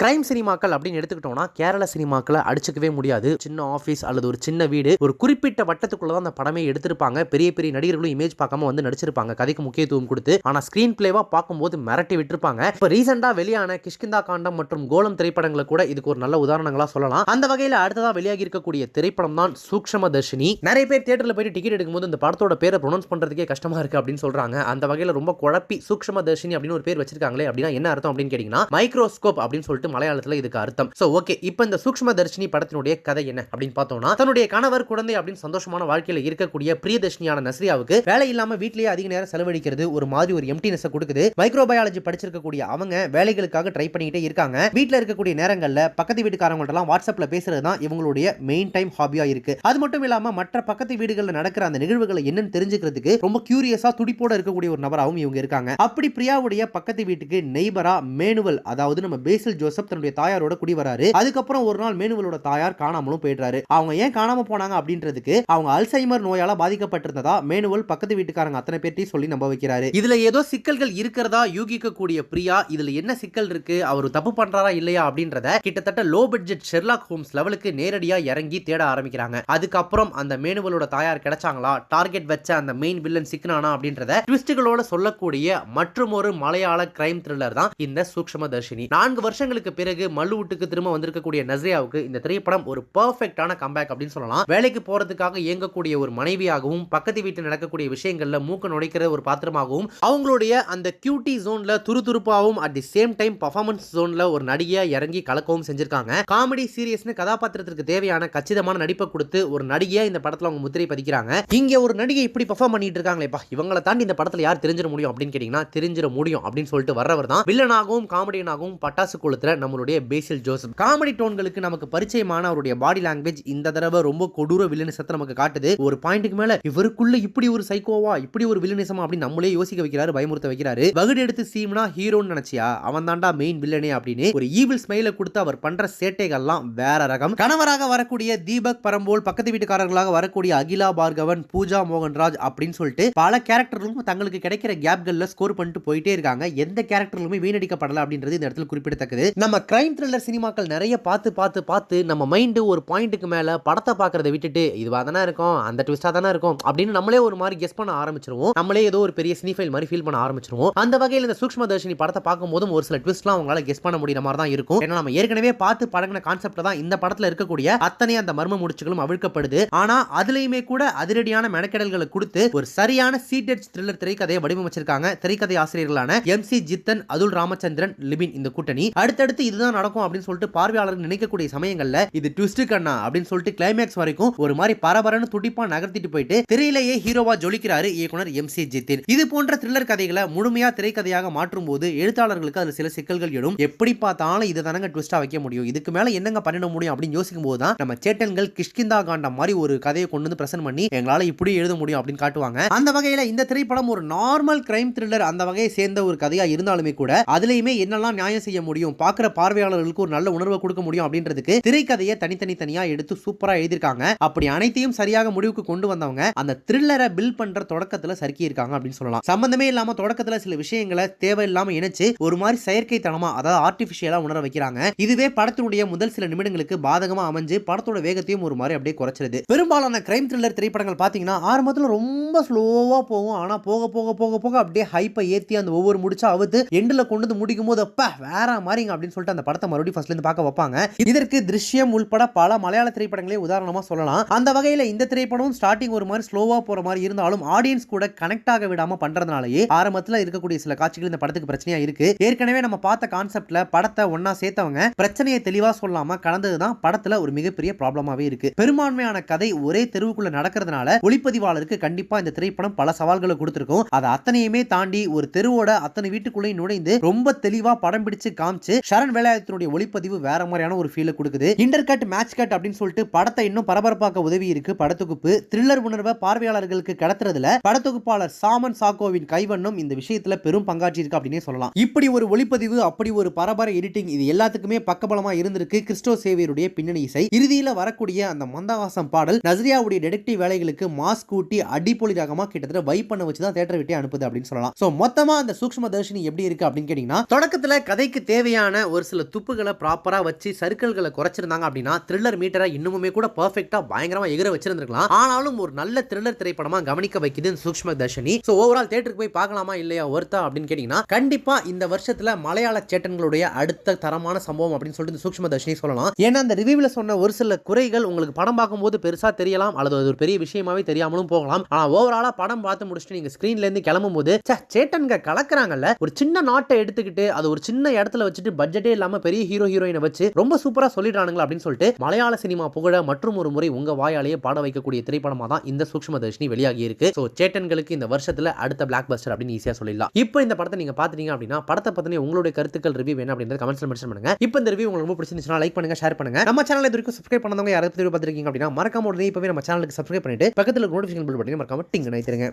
Crime சினிமாக்கள் அப்படின்னு எடுத்துக்கிட்டோம்னா கேரள சினிமாக்களை அடிச்சுக்கவே முடியாது. சின்ன ஆஃபீஸ் அல்லது ஒரு சின்ன வீடு ஒரு குறிப்பிட்ட வட்டத்துக்குள்ள தான் அந்த படமே எடுத்திருப்பாங்க. பெரிய பெரிய நடிகர்களும் இமேஜ் பார்க்காம வந்து நடிச்சிருப்பாங்க. கதைக்கு முக்கியத்துவம் கொடுத்து. ஆனா ஸ்கிரீன் பிளேவா பார்க்கும்போது மிரட்டி விட்டுருப்பாங்க. இப்போ ரீசெண்டா வெளியான கிஷ்கிந்தா காண்டம் மற்றும் கோலம் திரைப்படங்களை கூட இதுக்கு ஒரு நல்ல உதாரணங்களா சொல்லலாம். அந்த வகையில் அடுத்ததா வெளியாகி இருக்கக்கூடிய திரைப்படம் தான் சூக்ஷம தர்ஷினி. நிறைய பேர் தியேட்டர்ல போயிட்டு டிக்கெட் எடுக்கும்போது இந்த படத்தோட பேரை ப்ரொனவுன்ஸ் பண்றதுக்கே கஷ்டமா இருக்கு அப்படின்னு சொல்றாங்க. அந்த வகையில் ரொம்ப குழப்பி சூக்ஷம தர்ஷினி அப்படின்னு ஒரு பேர் வச்சிருக்காங்களே அப்படின்னா என்ன அர்த்தம் அப்படின்னு கேட்டீங்கன்னா மைக்ரோஸ்கோப் அப்படின்னு சொல்லிட்டு மலையாளத்துல இதுக்கு அர்த்தம். சோ ஓகே இப்போ இந்த சூக்ஷ்ம தர்ஷினி படத்தினுடைய கதை என்ன அப்படின்னு பார்த்தோம்னா தன்னுடைய கணவர் குழந்தை அப்படின்னு சந்தோஷமான வாழ்க்கையில இருக்கக்கூடிய பிரியதர்ஷினியான நஸ்ரியாவுக்கு வேலை இல்லாம வீட்லயே அதிக நேரம் செலவழிக்கிறது ஒரு மாதிரி ஒரு எம்டினஸ் கொடுக்குது. மைக்ரோபயாலஜி படிச்சிருக்கக்கூடிய அவங்க வேலைகளுக்காக ட்ரை பண்ணிக்கிட்டே இருக்காங்க. வீட்டில் இருக்கக்கூடிய நேரங்கள்ல பக்கத்து வீட்டுக்காரங்கள்ட்ட எல்லாம் வாட்ஸ்அப்ல பேசுறது தான் இவங்களுடைய மெயின் டைம் ஹாபியா இருக்கு. அது மட்டும் இல்லாம மற்ற பக்கத்து வீடுகளில் நடக்கிற அந்த நிகழ்வுகளை என்னன்னு தெரிஞ்சுக்கிறதுக்கு ரொம்ப கியூரியஸா துடிப்போட இருக்கக்கூடிய ஒரு நபராகவும் இவங்க இருக்காங்க. அப்படி பிரியாவுடைய பக்கத்து வீட்டுக்கு நெய்பரா மேனுவல் அதாவது நம்ம பேசில் ரிஷப் தன்னுடைய தாயாரோட குடி வராரு. அதுக்கப்புறம் ஒரு நாள் மேனுவலோட தாயார் காணாமலும் போயிடுறாரு. அவங்க ஏன் காணாம போனாங்க அப்படின்றதுக்கு அவங்க அல்சைமர் நோயால பாதிக்கப்பட்டிருந்ததா மேனுவல் பக்கத்து வீட்டுக்காரங்க அத்தனை பேர்ட்டையும் சொல்லி நம்ப வைக்கிறாரு. இதுல ஏதோ சிக்கல்கள் இருக்கிறதா யூகிக்கக்கூடிய பிரியா? இதுல என்ன சிக்கல் இருக்கு? அவர் தப்பு பண்றாரா இல்லையா அப்படின்றத கிட்டத்தட்ட லோ பட்ஜெட் ஷெர்லாக் ஹோம்ஸ் லெவலுக்கு நேரடியா இறங்கி தேட ஆரம்பிக்கிறாங்க. அதுக்கப்புறம் அந்த மேனுவலோட தாயார் கிடைச்சாங்களா? டார்கெட் வச்ச அந்த மெயின் வில்லன் சிக்கனானா அப்படின்றத ட்விஸ்டுகளோட சொல்லக்கூடிய மற்றும் ஒரு மலையாள கிரைம் த்ரில்லர் தான் இந்த சூக்ஷம தர்ஷினி நான்கு வருஷங்களுக்கு பிறகு மல்லுவுட்டுக்கு திரும்ப வந்திருக்கக்கூடிய நஸ்ரியாவுக்கு இந்த திரைப்படம் ஒரு பர்ஃபெக்டான கம்பேக் அப்படின்னு சொல்லலாம். வேலைக்கு போறதுக்காக இயங்கக்கூடிய ஒரு மனைவியாகவும் பக்கத்து வீட்டில் நடக்கக்கூடிய விஷயங்கள்ல மூக்க நுழைக்கிற ஒரு பாத்திரமாகவும் அவங்களுடைய அந்த கியூட்டி ஜோன்ல துருதுருப்பாகவும் at the same time performance ஜோன்ல ஒரு நடிகையா இறங்கி கலக்கவும் செஞ்சிருக்காங்க. காமெடி சீரியஸ்னு கதாபாத்திரத்திற்கு தேவையான கச்சிதமான நடிப்பை கொடுத்து ஒரு நடிகையா இந்த படத்துல அவங்க முத்திரை பதிக்கிறாங்க. இங்க ஒரு நடிகை இப்படி பர்ஃபார்ம் பண்ணிட்டு இருக்காங்களேப்பா இவங்களை தாண்டி இந்த படத்துல யார் தெரிஞ்சிட முடியும் அப்படின்னு கேட்டீங்கன்னா தெரிஞ்சிட முடியும் அப்படின்னு சொல்லிட்டு வர்றவர் தான். வில்லனாகவும் காமெடியனாகவும் பட்டாசு கொளுத்துற நம்மளுடைய பேசில் ஜோசப். காமெடி டோன்களுக்கு நமக்கு பரிச்சயமான அவருடைய பாடி லாங்குவேஜ் இந்த தடவை ரொம்ப கொடூர வில்லனிசத்தை நமக்கு காட்டுது. ஒரு பாயிண்ட்டுக்கு மேல இவருக்குள்ள இப்படி ஒரு சைக்கோவா இப்படி ஒரு வில்லனிசமா அப்படின்னு நம்மளே யோசிக்க வைக்கிறாரு பயமுறுத்த வைக்கிறாரு. வகுடு எடுத்து சீம்னா ஹீரோன்னு நினைச்சியா? அவன் தாண்டா மெயின் வில்லனே அப்படின்னு ஒரு ஈவில் ஸ்மைல கொடுத்து அவர் பண்ற சேட்டைகள்லாம் வேற ரகம். கணவராக வரக்கூடிய தீபக் பரம்போல் பக்கத்து வீட்டுக்காரர்களாக வரக்கூடிய அகிலா பார்கவன் பூஜா மோகன்ராஜ் அப்படின்னு சொல்லிட்டு பல கேரக்டர்களும் தங்களுக்கு கிடைக்கிற கேப்கள்ல ஸ்கோர் பண்ணிட்டு போயிட்டே இருக்காங்க. எந்த கேரக்டர்களுமே வீணடிக்கப்படல அப்படின்றது இந்த இடத்துல குறிப்பிடத்தக்கது. நம்ம க்ரைம் த்ரில்லர் சினிமாக்கள் நிறைய பார்த்து பார்த்து பார்த்து நம்ம மைண்டு ஒரு பாயிண்ட்டுக்கு மேலே படத்தை பார்க்குறத விட்டுட்டு இதுவாக தானே இருக்கும் அந்த ட்விஸ்டா தானே இருக்கும் அப்படின்னு நம்மளே ஒரு மாதிரி கெஸ் பண்ண ஆரம்பிச்சிருவோம். நம்மளே ஏதோ ஒரு பெரிய சினிஃபைல் மாதிரி ஃபீல் பண்ண ஆரம்பிச்சிருவோம். அந்த வகையில் இந்த சூக்ஷ்ம தர்ஷினி படத்தை பார்க்கும்போதும் ஒரு சில ட்விஸ்ட்லாம் அவங்களால கெஸ் பண்ண முடியுற மாதிரி தான் இருக்கும். ஏன்னா நம்ம ஏற்கனவே பார்த்து பழகின கான்செப்ட் தான் இந்த படத்தில் இருக்கக்கூடிய அத்தனை அந்த மர்ம முடிச்சுகளும் அவிழ்க்கப்படுது. ஆனால் அதுலேயுமே கூட அதிரடியான மெனக்கெடல்களை கொடுத்து ஒரு சரியான சீட்டட் த்ரில்லர் திரைக்கதையை வடிவமைச்சிருக்காங்க திரைக்கதை ஆசிரியர்களான எம் சி ஜித்தன் அதுல் ராமச்சந்திரன் லிபின் இந்த கூட்டணி. அடுத்தடுத்து அடுத்து இதுதான் நடக்கும் அப்படின்னு சொல்லிட்டு பார்வையாளர்கள் நினைக்கக்கூடிய சமயங்கள்ல இது ட்விஸ்ட் கண்ணா அப்படின்னு சொல்லிட்டு கிளைமேக்ஸ் வரைக்கும் ஒரு மாதிரி பரபரன்னு துடிப்பா நகர்த்திட்டு போயிட்டு திரையிலேயே ஹீரோவா ஜொலிக்கிறாரு இயக்குனர் எம் சி ஜித்தின் இது போன்ற த்ரில்லர் கதைகளை முழுமையா திரைக்கதையாக மாற்றும் போது எழுத்தாளர்களுக்கு அதுல சில சிக்கல்கள் எழும். எப்படி பார்த்தாலும் இதை தானங்க ட்விஸ்டா வைக்க முடியும். இதுக்கு மேல என்னங்க பண்ணிட முடியும் அப்படின்னு யோசிக்கும் போது தான் நம்ம சேட்டன்கள் கிஷ்கிந்தா காண்டம் மாதிரி ஒரு கதையை கொண்டு வந்து பிரசன்ட் பண்ணி எங்களால இப்படி எழுத முடியும் அப்படின்னு காட்டுவாங்க. அந்த வகையில இந்த திரைப்படம் ஒரு நார்மல் கிரைம் த்ரில்லர் அந்த வகையை சேர்ந்த ஒரு கதையா இருந்தாலுமே கூட அதுலயுமே என்னெல்லாம் நியாயம் செய்ய முடியும் பார்க்குற பார்வையாளர்களுக்கு ஒரு நல்ல உணர்வை கொடுக்க முடியும் அப்படின்றதுக்கு திரைக்கதையை தனித்தனி தனியா எடுத்து சூப்பரா எழுதியிருக்காங்க. அப்படி அனைத்தையும் சரியாக முடிவுக்கு கொண்டு வந்தவங்க அந்த த்ரில்லரை பில் பண்ற தொடக்கத்துல சறுக்கி இருக்காங்க அப்படின்னு சொல்லலாம். சம்பந்தமே இல்லாம தொடக்கத்துல சில விஷயங்களை தேவையில்லாம இணைச்சு ஒரு மாதிரி செயற்கைத்தனமா அதாவது ஆர்டிபிஷியலா உணர வைக்கிறாங்க. இதுவே படத்தினுடைய முதல் சில நிமிடங்களுக்கு பாதகமா அமைஞ்சு படத்தோட வேகத்தையும் ஒரு மாதிரி அப்படியே குறைச்சிருது. பெரும்பாலான கிரைம் த்ரில்லர் திரைப்படங்கள் பாத்தீங்கன்னா ஆரம்பத்துல ரொம்ப ஸ்லோவா போகும். ஆனா போக போக போக போக அப்படியே ஹைப்பை ஏத்தி அந்த ஒவ்வொரு முடிச்சா அவுத்து எண்டில் கொண்டு வந்து முடிக்கும் போது அப்ப வேற மாதிரிங்க அப்படின்னு சொல்லிட்டு அந்த படத்தை மறுபடியும் ஃபர்ஸ்ட்ல இருந்து பார்க்க வைப்பாங்க. இதற்கு திருஷ்யம் உள்பட பல மலையாள திரைப்படங்களே உதாரணமா சொல்லலாம். அந்த வகையில இந்த திரைப்படம் ஸ்டார்டிங் ஒரு மாதிரி ஸ்லோவா போற மாதிரி இருந்தாலும் ஆடியன்ஸ் கூட கனெக்ட் ஆக விடாம பண்றதுனாலயே ஆரம்பத்துல இருக்கக்கூடிய சில காட்சிகள் இந்த படத்துக்கு பிரச்சனையா இருக்கு. ஏற்கனவே நம்ம பார்த்த கான்செப்ட்ல படத்தை ஒன்னா சேர்த்தவங்க பிரச்சனையை தெளிவா சொல்லாம கலந்ததுதான் படத்துல ஒரு மிகப்பெரிய ப்ராப்ளமாவே இருக்கு. பெரும்பான்மையான கதை ஒரே தெருவுக்குள்ள நடக்கிறதுனால ஒளிப்பதிவாளருக்கு கண்டிப்பா இந்த திரைப்படம் பல சவால்களை கொடுத்திருக்கும். அதை அத்தனையுமே தாண்டி ஒரு தெருவோட அத்தனை வீட்டுக்குள்ளேயும் நுழைந்து ரொம்ப தெளிவா படம் பிடிச்சு காமிச்சு சரண் வேலாயத்தினுடைய ஒளிப்பதிவு வேற மாதிரியான ஒரு ஃபீலை கொடுக்குது. இன்டர் கட் மேட்ச் கட் அப்படின்னு சொல்லிட்டு படத்தை இன்னும் பரபரப்பாக்க உதவி இருக்கு. படத்தொகுப்பு த்ரில்லர் உணர்வை பார்வையாளர்களுக்கு கடத்துறதுல படத்தொகுப்பாளர் சாமன் சாக்கோவின் கைவண்ணம் இந்த விஷயத்துல பெரும் பங்காற்றி இருக்கு அப்படின்னே சொல்லலாம். இப்படி ஒரு ஒளிப்பதிவு அப்படி ஒரு பரபர எடிட்டிங் இது எல்லாத்துக்குமே பக்கபலமா இருந்திருக்கு. கிறிஸ்டோ சேவியருடைய பின்னணி இசை. இறுதியில வரக்கூடிய அந்த மந்தகாசம் பாடல் நஸ்ரியாவுடைய டெடெக்டிவ் வேலைகளுக்கு மாஸ் கூட்டி அடிப்பொலி ரகமா கிட்டத்தட்ட வைப் பண்ண வச்சு தான் தேட்டர் விட்டே அனுப்புது அப்படின்னு சொல்லலாம். சோ மொத்தமா அந்த சூக்ஷ்ம தர்ஷினி எப்படி இருக்கு அப்படின்னு கேட்டீங்கன்னா தொடக்கத்துல கதைக்கு தேவையான ஒரு சில துப்புகளை ப்ராப்பராக வச்சு சர்க்கிள்களை குறைச்சிருந்தாங்க அப்படின்னா த்ரில்லர் மீட்டரை இன்னுமே கூட பர்ஃபெக்டாக பயங்கரமாக எகிர வச்சிருந்துருக்கலாம். ஆனாலும் ஒரு நல்ல த்ரில்லர் திரைப்படமாக கவனிக்க வைக்குது இந்த சூக்ஷ்ம தர்ஷினி ஸோ ஓவரால் தேட்டருக்கு போய் பார்க்கலாமா இல்லையா ஒருத்தா அப்படின்னு கேட்டிங்கன்னா கண்டிப்பாக இந்த வருஷத்தில் மலையாள சேட்டன்களுடைய அடுத்த தரமான சம்பவம் அப்படின்னு சொல்லிட்டு இந்த சூக்ஷ்ம தர்ஷினி சொல்லலாம். ஏன்னா அந்த ரிவ்யூவில் சொன்ன ஒரு சில குறைகள் உங்களுக்கு படம் பார்க்கும்போது பெருசாக தெரியலாம் அல்லது அது ஒரு பெரிய விஷயமாவே தெரியாமலும் போகலாம். ஆனால் ஓவராலாக படம் பார்த்து முடிச்சுட்டு நீங்கள் ஸ்க்ரீன்லேருந்து கிளம்பும் போது சேட்டன்க கலக்குறாங்கல்ல. ஒரு சின்ன நாட்டை எடுத்துக்கிட்டு அது ஒரு சின்ன இடத்துல வச்சுட்டு பட்ஜெட்டே இல்லாம பெரிய ஹீரோ ஹீரோயினை வச்சு ரொம்ப சூப்பரா சொல்லிடுறானுங்களா அப்படின்னு சொல்லிட்டு மலையாள சினிமா புகழ மற்றும் ஒரு முறை உங்க வாயாலேயே பாட வைக்கக்கூடிய திரைப்படமா தான் இந்த சூக்ம தர்ஷினி வெளியாகி இருக்கு ஸோ சேட்டன்களுக்கு இந்த வருஷத்துல அடுத்த பிளாக் பஸ்டர் அப்படின்னு ஈஸியா சொல்லிடலாம். இப்போ இந்த படத்தை நீங்க பாத்துட்டீங்க அப்படின்னா படத்தை பத்தின உங்களுடைய கருத்துக்கள் ரிவ்யூ வேணும் அப்படின்றத கமெண்ட்ஸ்ல மென்ஷன் பண்ணுங்க. இப்போ இந்த ரிவ்யூ உங்களுக்கு ரொம்ப பிடிச்சிருந்துச்சுன்னா லைக் பண்ணுங்க ஷேர் பண்ணுங்க. நம்ம சேனல் இது வரைக்கும் சப்ஸ்கிரைப் பண்ணவங்க யாராவது பார்த்துருக்கீங்க அப்படின்னா மறக்காம உடனே இப்பவே நம்ம சேனலுக்கு சப்ஸ்கிரைப் பண்ணிட்டு பக்கத்துல நோட்டிஃபிகேஷன் பில் பட்டனை மறக்காம டிங் நினைத்துருங்க